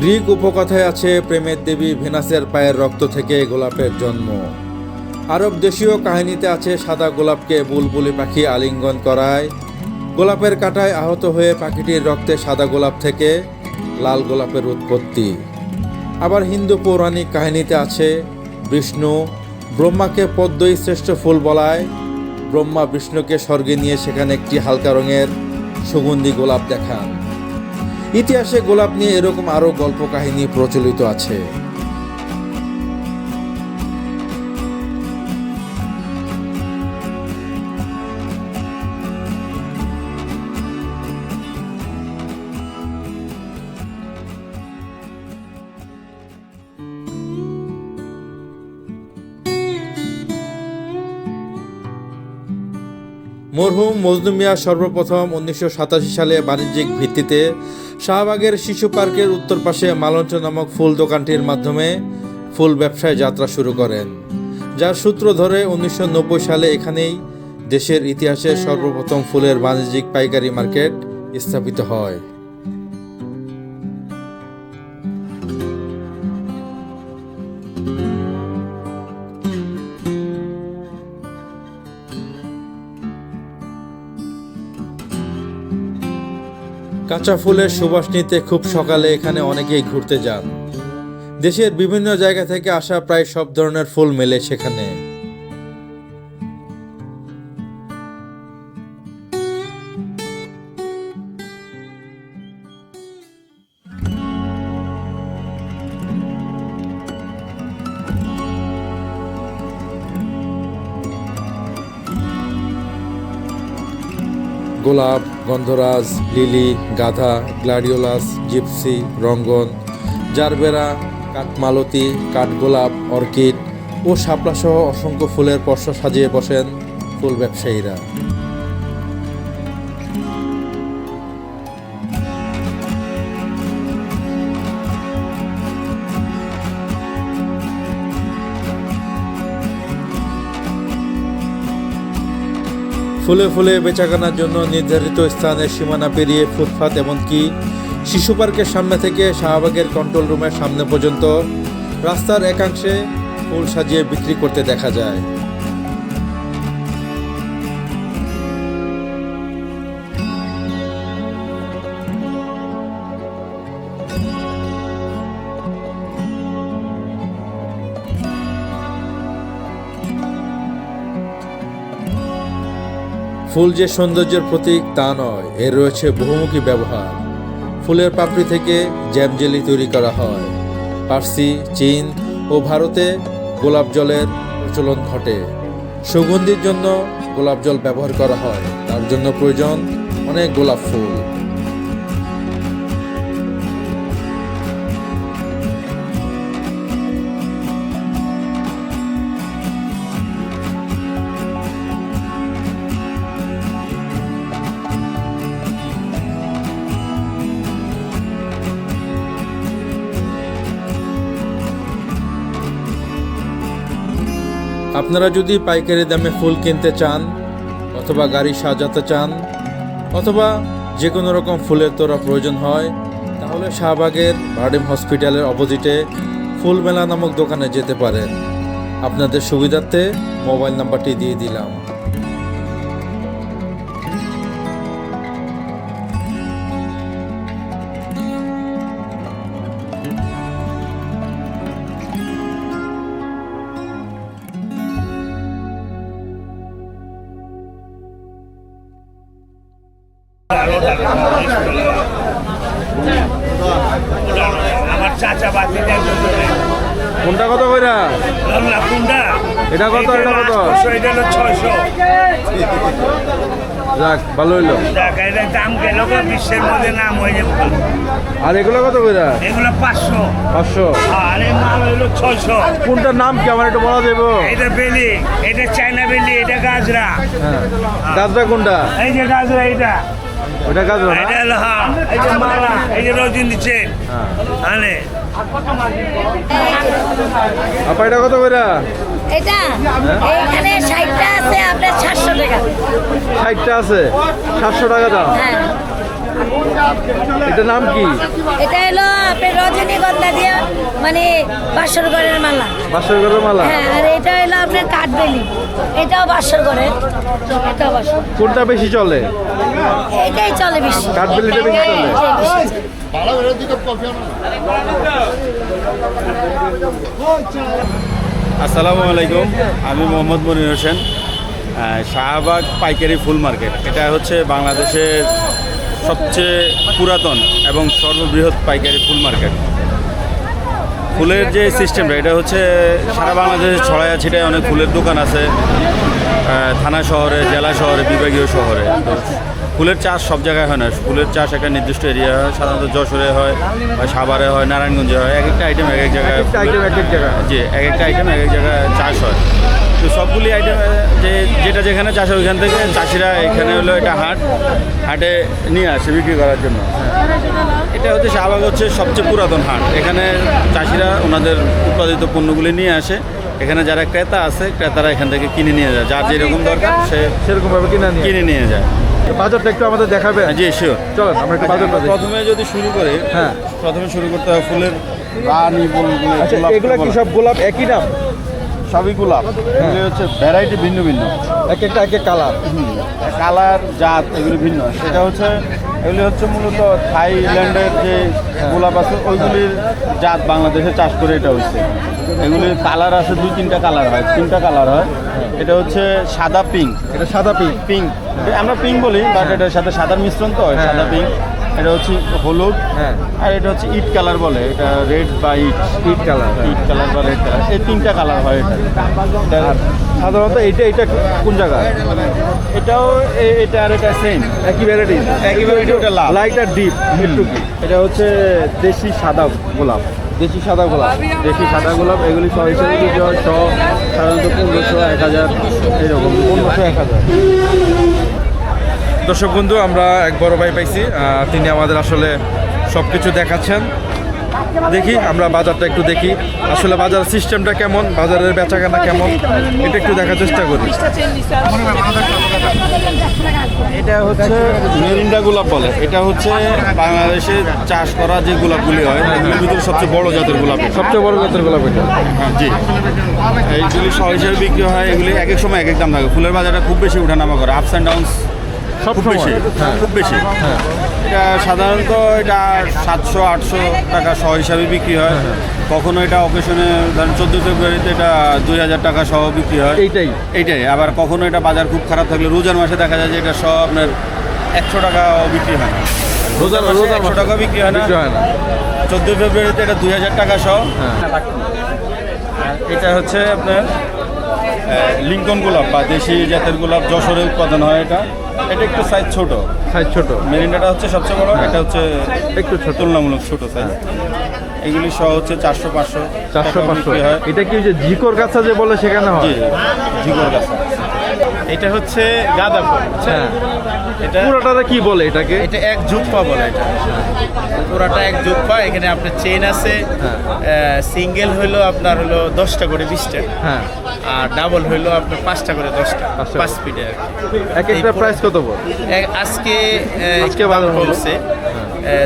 Greek উপকথায় আছে, প্রেমের দেবী ভেনাসের পায়ের রক্ত থেকে গোলাপের জন্ম। আরব দেশীয় কাহিনীতে আছে, সাদা গোলাপকে বুলবুলি পাখি আলিঙ্গন করায়। গোলাপের কাঁটায় আহত হয়ে পাখিটির রক্তে সাদা গোলাপ থেকে লাল গোলাপের উৎপত্তি। আবার হিন্দু পৌরাণিক কাহিনীতে আছে, বিষ্ণু ব্রহ্মাকে পদ্মই শ্রেষ্ঠ ফুল বলায়। ব্রহ্মা বিষ্ণুকে স্বর্গে নিয়ে সেখানে একটি হালকা রঙের সুগন্ধি গোলাপ দেখান। ইতিহাসে গোলাপ নিয়ে এরকম আরও গল্প কাহিনী প্রচলিত আছে। মরহুম মজনু মিয়া সর্বপ্রথম উনিশশো সাতাশি সালে বাণিজ্যিক ভিত্তিতে শাহবাগের শিশু পার্কের উত্তর পাশে মালঞ্চ নামক ফুল দোকানটির মাধ্যমে ফুল ব্যবসায় যাত্রা শুরু করেন। যার সূত্র ধরে উনিশশো নব্বই সালে এখানেই দেশের ইতিহাসে সর্বপ্রথম ফুলের বাণিজ্যিক পাইকারি মার্কেট স্থাপিত হয়। কাঁচা ফুলের সুবাস নিতে খুব সকালে এখানে অনেকেই ঘুরতে যান। দেশের বিভিন্ন জায়গা থেকে আসা প্রায় সব ধরনের ফুল মেলে সেখানে। গোলাপ, গন্ধরাজ, লিলি, গাধা, গ্লাডিওলাস, জিপসি, রঙ্গন, জারবেরা, কাঠমালতি, কাঠগোলাপ, অর্কিড ও শাপলাসহ অসংখ্য ফুলের পর্ষা সাজিয়ে বসেন ফুল ব্যবসায়ীরা। ফুলে ফুলে বেচাকেনার জন্য নির্ধারিত স্থানের সীমানা পেরিয়ে ফুটপাত এমনকি শিশু পার্কের সামনে থেকে শাহবাগের কন্ট্রোল রুমের সামনে পর্যন্ত রাস্তার একাংশে ফুল সাজিয়ে বিক্রি করতে দেখা যায়। ফুল যে সৌন্দর্যের প্রতীক তা নয়, এর রয়েছে বহুমুখী ব্যবহার। ফুলের পাপড়ি থেকে জ্যাম জেলি তৈরি করা হয়। পার্সি, চীন ও ভারতে গোলাপ জলের প্রচলন ঘটে। সুগন্ধির জন্য গোলাপ জল ব্যবহার করা হয়। তার জন্য প্রয়োজন অনেক গোলাপ ফুল। আপনারা যদি পাইকারি দামে ফুল কিনতে চান, অথবা গাড়ি সাজাতে চান, অথবা যে কোনো রকম ফুলের তোরা প্রয়োজন হয়, তাহলে শাহবাগের ভার্ডিম হসপিটালের অপোজিটে ফুল মেলা নামক দোকানে যেতে পারেন। আপনাদের সুবিধার্থে মোবাইল নাম্বারটি দিয়ে দিলাম। চাচা বাতি কোনটা কত কইরা? কুন্ডা এটা কত, এটা কত? এটা হলো ছয়শো যাক ভালো হইল। দাম গেল বিশ্বের মধ্যে নাম হয়ে যাবে আর এগুলো কত কইরা? এগুলো পাঁচশো। পাঁচশো আর এই মাল হইল ছয়শো কোনটার নাম কি? আমার একটু বলা যাব এটা বেলি এটা চায়না বেলি এটা গাজরা। হ্যাঁ। গাছটা কোনটা? এই যে গাজরা এটা ওটা গাছটা না? এটা হলো হ্যাঁ এই যে মালা এই যে রজিন চেন হ্যাঁ। আনে। আপা এটা কত কইরা? এটা এখানে ষাটটা আছে আপনার সাতশো টাকা। ষাটটা আছে? সাতশো টাকা দাম হ্যাঁ। এটার নাম কি? এটা হলো আপনার রজনীগন্ধা দিয়ে মানে বাসর ঘরের মালা। বাসর ঘরের মালা? হ্যাঁ আর এটা হলো আপনার কাঠবেলি। এটাও বাসর ঘরের এটাও বাসর কোনটা বেশি চলে? এটাই চলে বেশি। কাঠবেলিটা বেশি চলে? এটাই বেশি চলে। আসসালামু আলাইকুম আমি মোহাম্মদ মনির হোসেন শাহবাগ পাইকারি ফুল মার্কেট। এটা হচ্ছে বাংলাদেশের সবচেয়ে পুরাতন এবং সর্ববৃহৎ পাইকারি ফুল মার্কেট। ফুলের যে সিস্টেমটা, এটা হচ্ছে সারা বাংলাদেশে ছড়াইয়া ছিটায় অনেক ফুলের দোকান আছে থানা শহরে, জেলা শহরে, বিভাগীয় শহরে। ফুলের চাষ সব জায়গায় হয় না। ফুলের চাষ একটা নির্দিষ্ট এরিয়া হয়। সাধারণত যশোরে হয় বা সাভারে হয় নারায়ণগঞ্জে হয়। এক একটা আইটেম এক এক জায়গায় এক এক জায়গায়। জি এক একটা আইটেম এক এক জায়গায় চাষ হয়। তো সবগুলি আইটেম যে যেটা যেখানে চাষ হয় ওইখান থেকে চাষিরা এখানে হলো এটা হাট হাটে নিয়ে আসে বিক্রি করার জন্য। এটা হচ্ছে শাহবাগ হচ্ছে সবচেয়ে পুরাতন হাট। এখানে চাষিরা ওনাদের উৎপাদিত পণ্যগুলি নিয়ে আসে। এখানে যারা ক্রেতা আছে ক্রেতারা এখান থেকে কিনে নিয়ে যায়। যার যেরকম দরকার সে সেরকমভাবে কিনা কিনে নিয়ে যায়। বাজারটা একটু আমাদের দেখাবে। জি শিওর চলেন আমরা একটু বাজারটা প্রথমে যদি শুরু করি হ্যাঁ। প্রথমে শুরু করতে হয় ফুলের রানী আচ্ছা এগুলো কি সব গোলাপ? একই নাম? সবই গোলাপ। এগুলো হচ্ছে ভ্যারাইটি ভিন্ন ভিন্ন। এক একটা এক এক কালার। কালার জাত এগুলি ভিন্ন। সেটা হচ্ছে এগুলি হচ্ছে মূলত থাইল্যান্ডের যে গোলাপ আছে ওইগুলির জাত বাংলাদেশে চাষ করে এটা হচ্ছে এগুলির কালার আছে দুই তিনটা কালার হয় তিনটা কালার হয়। এটা হচ্ছে সাদা পিঙ্ক এটা সাদা পিঙ্ক পিঙ্ক আমরা পিঙ্ক বলি বাট এটার সাথে সাদার মিশ্রণ তো হয়, হ্যাঁ। সাদা পিঙ্ক এটা হচ্ছে হলুদ। হ্যাঁ। আর এটা হচ্ছে ইট কালার বলে এটা রেড বা ইট ইট কালার ইট কালার বা রেড কালার এই তিনটা কালার হয় এটা। সাধারণত এটা এটা কোন জায়গায়? এটাও এটা আর এটা সেম একই ভ্যারাইটি একই ওটা লাল। লাইট আর ডিপ একটু এটা হচ্ছে দেশি সাদা গোলাপ। দেশি সাদা গোলাপ, দেশি সাদা গোলাপ, এগুলি সহ হিসেবে বিক্রি শ সাধারণত পনেরোশো, এক হাজার, এরকম। পনেরোশো, এক হাজার। দর্শক বন্ধু, আমরা এক বড় ভাই পাইছি তিনি আমাদের আসলে সব কিছু দেখাচ্ছেন। দেখি আমরা বাজারটা একটু দেখি। আসলে বাজার সিস্টেমটা কেমন বাজারের বেচাকেনা কেমন এটা একটু দেখার চেষ্টা করি। এটা হচ্ছে মেরিন্ডা গোলাপ বলে। এটা হচ্ছে বাংলাদেশে চাষ করা যে গোলাপগুলি হয় এগুলির ভিতরে সবচেয়ে বড় জাতের গোলাপ সবচেয়ে বড় জাতের গোলাপ এটা। হ্যাঁ, জি। এইগুলি সহ হিসেবে বিক্রি হয় এগুলি এক এক সময় এক এক দাম থাকে। ফুলের বাজারটা খুব বেশি উঠানামা করে আপস অ্যান্ড ডাউনস সব খুব বেশি হ্যাঁ। খুব বেশি। এটা সাধারণত এটা সাতশো আটশো টাকা সহ হিসাবে বিক্রি হয়। কখনো এটা অকেশনে ধরেন চোদ্দ ফেব্রুয়ারিতে এটা দুই হাজার টাকা সহ বিক্রি হয়। এইটাই। এইটাই। আবার কখনো এটা বাজার খুব খারাপ থাকলে রোজার মাসে দেখা যায় যে এটা সব আপনার একশো টাকা বিক্রি হয় না। রোজার মাসে রোজার 100 টাকা বিক্রি হয় না। চোদ্দ ফেব্রুয়ারিতে এটা দুই হাজার টাকা সহ। হ্যাঁ। এটা হচ্ছে আপনার লিঙ্কন গোলাপ বা দেশি জাতের গোলাপ যশোরে উৎপাদন হয় এটা। এটা একটু সাইজ ছোট। সাইজ ছোট। মেরিন্ডাটা হচ্ছে সবচেয়ে বড় এটা হচ্ছে একটু ছোট। তুলনামূলক ছোট সাইজ এগুলি সহ হচ্ছে চারশো পাঁচশো চারশো পাঁচশো। হয়। এটা কি ওই যে ঝিকোর গাছা যে বলে সেখানে হয়? ঝিগোর গাছ। এটা হচ্ছে গাঁদা ফুল হ্যাঁ। এটা পুরোটারে কি বলে এটাকে? এটা এক জুপ্পা বলে এটা। পুরাটা এক জুপ্পা এখানে আপনার চেন আছে। সিঙ্গেল হইল আপনার হলো দশটা করে বিশটা। হ্যাঁ। আর ডাবল হইল আপনার পাঁচটা করে দশটা পাঁচ স্পিডে আর এক একটা প্রাইস কত বল? আজকে আজকে বাজার হলো?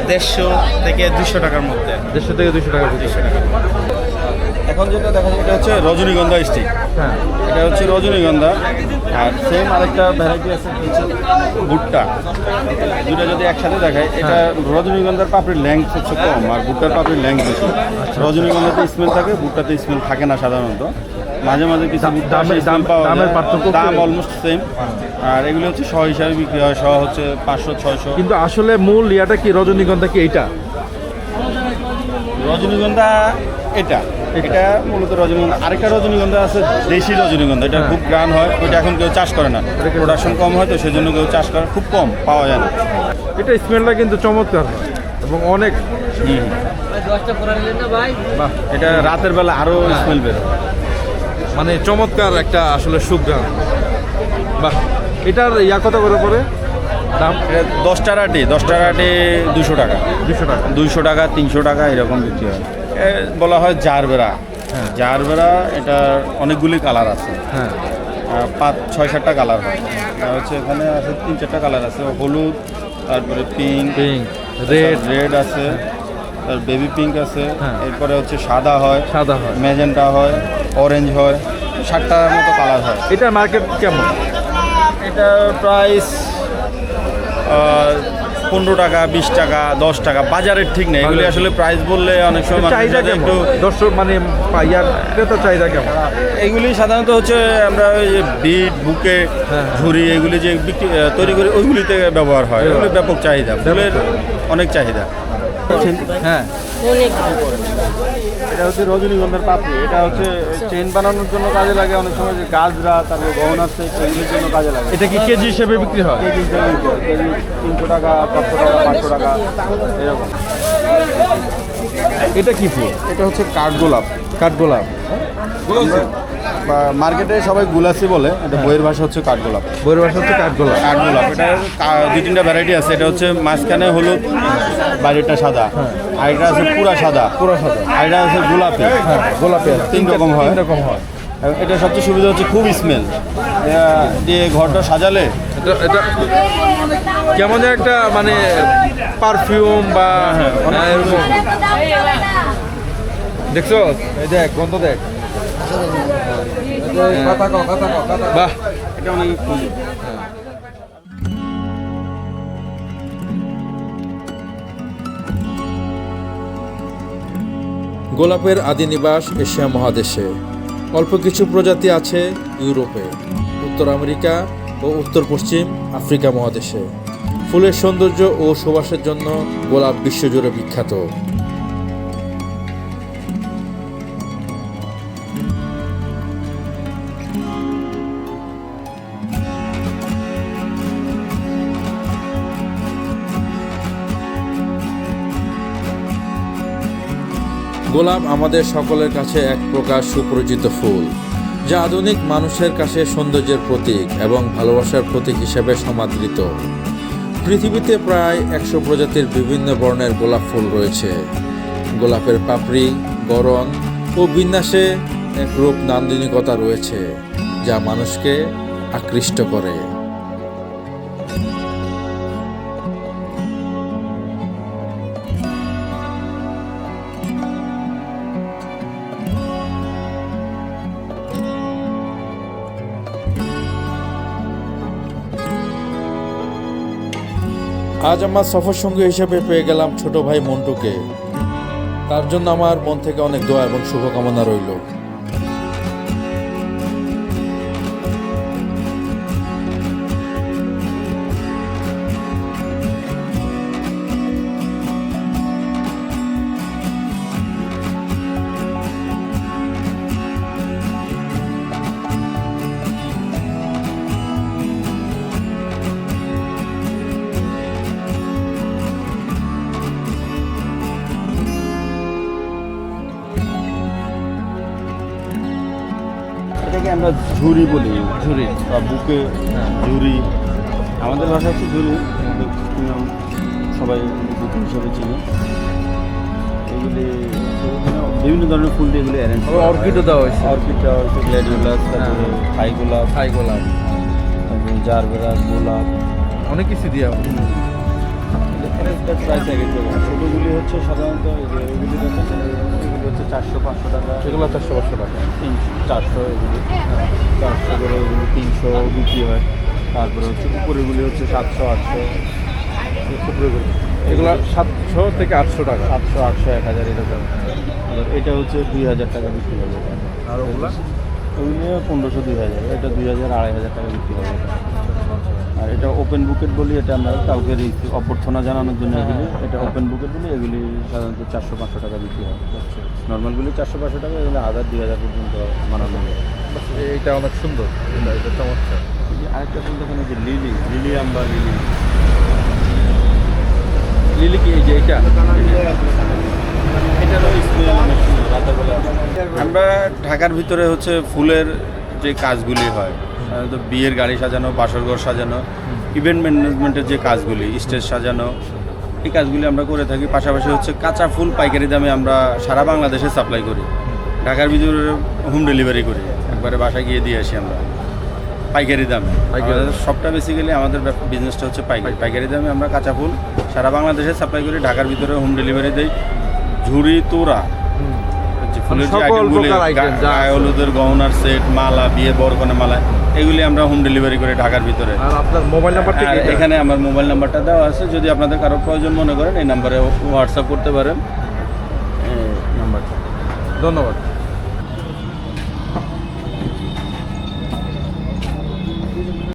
দেড়শো থেকে দুশো টাকার মধ্যে। দেড়শো থেকে দুশো টাকা দুশো টাকা এখন যেটা দেখা যায় এটা হচ্ছে রজনীগন্ধা স্টিক। হ্যাঁ। এটা হচ্ছে রজনীগন্ধা। আর সেম আরেকটা ভ্যারাইটি আছে হচ্ছে ভুট্টা। দুটা যদি একসাথে দেখায় এটা রজনীগন্ধার পাপড়ির লেংথ হচ্ছে কম আর ভুট্টার পাপড়ির লেংথ বেশি। রজনীগন্ধাতে স্মেল থাকে ভুট্টাতে স্মেল থাকে না সাধারণত। মাঝে মাঝে কিছু দাম- দামের পার্থক্য দাম অলমোস্ট সেম আর এগুলো হচ্ছে শ হিসাবে বিক্রি হয় শ হচ্ছে পাঁচশো ছয়শো। কিন্তু আসলে মূল ইয়াটা কি? রজনীগন্ধা কি এইটা? রজনীগন্ধা এটা। এটা মূলত রজনীগন্ধা। আরেকটা রজনীগন্ধা আছে দেশি রজনীগন্ধা। এটা খুব গ্রান হয় ওইটা এখন কেউ চাষ করে না। প্রোডাকশন কম হয় তো সেজন্য কেউ চাষ করে খুব কম পাওয়া যায় না। এটা স্মেলটা কিন্তু চমৎকার এবং অনেক। এটা রাতের বেলা আরও স্মেল বের মানে চমৎকার একটা আসলে সুগ্রাম বাহ এটার ইয়া কত করে পড়ে? দাম? দশটা রাটি দশটা রাটি দুশো টাকা। দুশো টাকা। দুইশো টাকা তিনশো টাকা এরকম বিক্রি হয়। বলা হয় জারবেরা। হ্যাঁ। জারবেরা এটা অনেকগুলি কালার আছে। হ্যাঁ। পাঁচ ছয় সাতটা কালার হয়। হচ্ছে এখানে আছে তিন চারটা কালার আছে। হলুদ তারপরে পিঙ্ক পিঙ্ক রেড রেড আছে তার বেবি পিঙ্ক আছে। হ্যাঁ। এরপরে হচ্ছে সাদা হয়। সাদা হয়। ম্যাজেন্টা হয় অরেঞ্জ হয় ষাটটার মতো কালার হয়। এটা মার্কেট কেমন? এটা প্রাইস পনেরো টাকা বিশ টাকা দশ টাকা বাজারের ঠিক নেই। এগুলি আসলে প্রাইস বললে অনেক সময় চাহিদা একটু দর্শক মানে ইয়ার ক্রেতা চাহিদা কেমন? এগুলি সাধারণত হচ্ছে আমরা ওই যে বিট বুকে হ্যাঁ। ঝুড়ি এগুলি যে বিক্রি তৈরি করি ওইগুলিতে ব্যবহার হয়। এগুলি ব্যাপক চাহিদা। ফুলের অনেক চাহিদা। হ্যাঁ। এটা হচ্ছে রজনীগন্ধার পাপড়ি। এটা হচ্ছে চেন বানানোর জন্য কাজে লাগে। অনেক সময় যে গাজরা তারপর গহনা আছে এগুলির জন্য কাজে লাগে। এটা কি কেজি হিসেবে বিক্রি হয়? কেজি হিসেবে বিক্রি হয়। কেজি তিনশো টাকা চারশো টাকা পাঁচশো টাকা এরকম। এটা কি ফুল? এটা হচ্ছে কাঠগোলাপ। কাঠগোলাপ। মার্কেটে সবাই গুলাসি বলে এটা বইয়ের ভাষা হচ্ছে কাঠগোলাপ। বইয়ের ভাষা হচ্ছে কাঠগোলাপ। কাঠগোলাপ এটা দুই তিনটা ভ্যারাইটি আছে এটা হচ্ছে মাঝখানে হলুদ বাইরেটা সাদা। আর এটা আছে পুরা সাদা। পুরা সাদা। আর এটা আছে গোলাপি। হ্যাঁ গোলাপি আছে। তিন রকম হয়। তিন রকম হয়। এটা সবচেয়ে সুবিধা হচ্ছে খুব স্মেল দিয়ে ঘরটা সাজালে এটা কেমন একটা মানে পারফিউম বা হ্যাঁ, এরকম। দেখছ? এই দেখ গন্ধ দেখ। গোলাপের আদি নিবাস এশিয়া মহাদেশে। অল্প কিছু প্রজাতি আছে ইউরোপে, উত্তর আমেরিকা ও উত্তর পশ্চিম আফ্রিকা মহাদেশে। ফুলের সৌন্দর্য ও সুবাসের জন্য গোলাপ বিশ্বজুড়ে বিখ্যাত। গোলাপ আমাদের সকলের কাছে এক প্রকার সুপরিচিত ফুল, যা আধুনিক মানুষের কাছে সৌন্দর্যের প্রতীক এবং ভালোবাসার প্রতীক হিসেবে সমাদৃত। পৃথিবীতে প্রায় একশো প্রজাতির বিভিন্ন বর্ণের গোলাপ ফুল রয়েছে। গোলাপের পাপড়ি গড়ন ও বিন্যাসে এক রূপ নান্দনিকতা রয়েছে, যা মানুষকে আকৃষ্ট করে। আজ আমার সফর সঙ্গী হিসেবে পেয়ে গেলাম ছোট ভাই মন্টুকে। তার জন্য আমার মন থেকে অনেক দোয়া এবং শুভকামনা রইল। ঝুরি বলি। ঝুরি বা বুকে ঝুরি আমাদের ভাষা হচ্ছে ঝুরি সবাই বুকে হিসেবে চিনি। এগুলি বিভিন্ন ধরনের ফুল দিয়ে এগুলি অ্যারেঞ্জ অর্কিডও দেওয়া হয়েছে। অর্কিডটা হচ্ছে গ্ল্যাডিওলাস তারপরে থাই গোলাপ। থাই গোলাপ। তারপরে জারবেরাস গোলাপ। অনেক কিছু দেওয়া এক ছোটোগুলি হচ্ছে সাধারণত এগুলি হচ্ছে চারশো পাঁচশো টাকা। সেগুলো চারশো পাঁচশো টাকা। তিনশো চারশো এগুলি। চারশো করে এগুলি তিনশো বিক্রি হয়। তারপরে হচ্ছে উপরেগুলি হচ্ছে সাতশো আটশো। এগুলো সাতশো থেকে আটশো টাকা। সাতশো আটশো এক হাজার এরকম আর এটা হচ্ছে দুই হাজার টাকা বিক্রি হবে। আর ওগুলা? ওইগুলি পনেরোশো দুই হাজার। এটা দুই হাজার আড়াই হাজার টাকা বিক্রি হবে। আর এটা ওপেন বুকেট বলি এটা আমরা কাউকে অভ্যর্থনা জানানোর জন্য এগুলি। এটা ওপেন বুকেট বলি এগুলি সাধারণত চারশো পাঁচশো টাকা বিক্রি হয়। নর্মালগুলি চারশো পাঁচশো টাকা এগুলি হাজার দুই হাজার পর্যন্ত বানানো এইটা অনেক সুন্দর এটা এটা চমৎকার। আরেকটা ফুল দেখেন যে লিলি লিলি আম্বা লিলি। লিলি কি এই যে সুন্দর আমরা ঢাকার ভিতরে হচ্ছে ফুলের যে কাজগুলি হয় বিয়ের গাড়ি সাজানো বাসরঘর সাজানো ইভেন্ট ম্যানেজমেন্টের যে কাজগুলি স্টেজ সাজানো এই কাজগুলি আমরা করে থাকি। পাশাপাশি হচ্ছে কাঁচা ফুল পাইকারি দামে আমরা সারা বাংলাদেশে সাপ্লাই করি। ঢাকার ভিতরে হোম ডেলিভারি করি। একবারে বাসায় গিয়ে দিয়ে আসি আমরা। পাইকারি দামে। সবটা বেসিক্যালি আমাদের বিজনেসটা হচ্ছে পাইকারি। পাইকারি। দামে আমরা কাঁচা ফুল সারা বাংলাদেশে সাপ্লাই করি। ঢাকার ভিতরে হোম ডেলিভারি দেই। ঝুড়ি তোরা ফুলের যে মানে আইটেমগুলি যা আছে। হলুদের গহনার সেট মালা বিয়ে বরকনে মালা এগুলি আমরা হোম ডেলিভারি করি ঢাকার ভিতরে। আর আপনার মোবাইল নাম্বারটা আর এখানে আমার মোবাইল নাম্বারটা দেওয়া আছে যদি আপনাদের কারও প্রয়োজন মনে করেন এই নাম্বারে হোয়াটসঅ্যাপ করতে পারেন। এই নাম্বারটা ধন্যবাদ।